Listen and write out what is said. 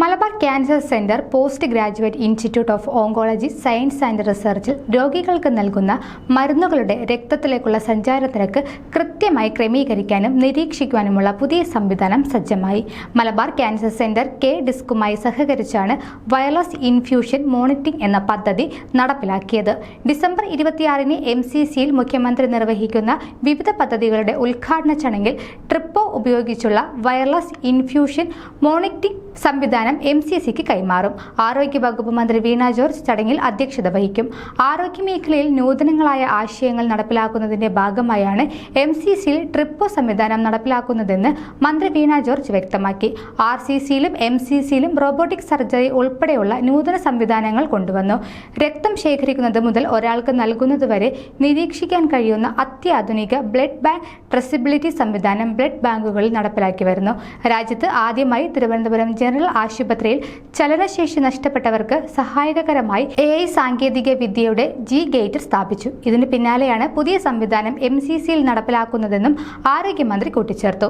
Malabar cancer centre post graduate institute of oncology science and റിസർച്ചിൽ രോഗികൾക്ക് നൽകുന്ന മരുന്നുകളുടെ രക്തത്തിലേക്കുള്ള സഞ്ചാര നിരക്ക് കൃത്യമായി ക്രമീകരിക്കാനും നിരീക്ഷിക്കുവാനുമുള്ള പുതിയ സംവിധാനം സജ്ജമായി. മലബാർ ക്യാൻസർ സെന്റർ കെ ഡിസ്കുമായി സഹകരിച്ചാണ് വയർലെസ് ഇൻഫ്യൂഷൻ മോണിറ്ററിംഗ് എന്ന പദ്ധതി നടപ്പിലാക്കിയത്. ഡിസംബർ ഇരുപത്തിയാറിന് എം സി സിയിൽ മുഖ്യമന്ത്രി നിർവഹിക്കുന്ന വിവിധ പദ്ധതികളുടെ ഉദ്ഘാടന ചടങ്ങിൽ ട്രിപ്പോ ഉപയോഗിച്ചുള്ള വയർലെസ് ഇൻഫ്യൂഷൻ മോണിറ്ററിംഗ് സംവിധാനം എം സി സിക്ക് കൈമാറും. ആരോഗ്യ വകുപ്പ് മന്ത്രി വീണ ജോർജ് ചടങ്ങിൽ അധ്യക്ഷത വഹിക്കും. ആരോഗ്യ മേഖലയിൽ നൂതനങ്ങളായ ആശയങ്ങൾ നടപ്പിലാക്കുന്നതിന്റെ ഭാഗമായാണ് എം സി സിയിൽ ട്രിപ്പോ സംവിധാനം നടപ്പിലാക്കുന്നതെന്ന് മന്ത്രി വീണ ജോർജ് വ്യക്തമാക്കി. ആർ സി സിയിലും എം സി സിയിലും റോബോട്ടിക് സർജറി ഉൾപ്പെടെയുള്ള നൂതന സംവിധാനങ്ങൾ കൊണ്ടുവന്നു. രക്തം ശേഖരിക്കുന്നത് മുതൽ ഒരാൾക്ക് നൽകുന്നതുവരെ നിരീക്ഷിക്കാൻ കഴിയുന്ന അത്യാധുനിക ബ്ലഡ് ബാങ്ക് ട്രസിബിലിറ്റി സംവിധാനം ബ്ലഡ് ബാങ്കുകളിൽ നടപ്പിലാക്കി വരുന്നു. രാജ്യത്ത് ആദ്യമായി തിരുവനന്തപുരം ജനറൽ ആശുപത്രിയിൽ ചലനശേഷി നഷ്ടപ്പെട്ടവർക്ക് സഹായകരമായി എ ഐ സാങ്കേതിക വിദ്യയുടെ ജി ഗേറ്റ് സ്ഥാപിച്ചു. ഇതിന് പിന്നാലെയാണ് പുതിയ സംവിധാനം എം സി സിയിൽ നടപ്പിലാക്കുന്നതെന്നും ആരോഗ്യമന്ത്രി കൂട്ടിച്ചേർത്തു.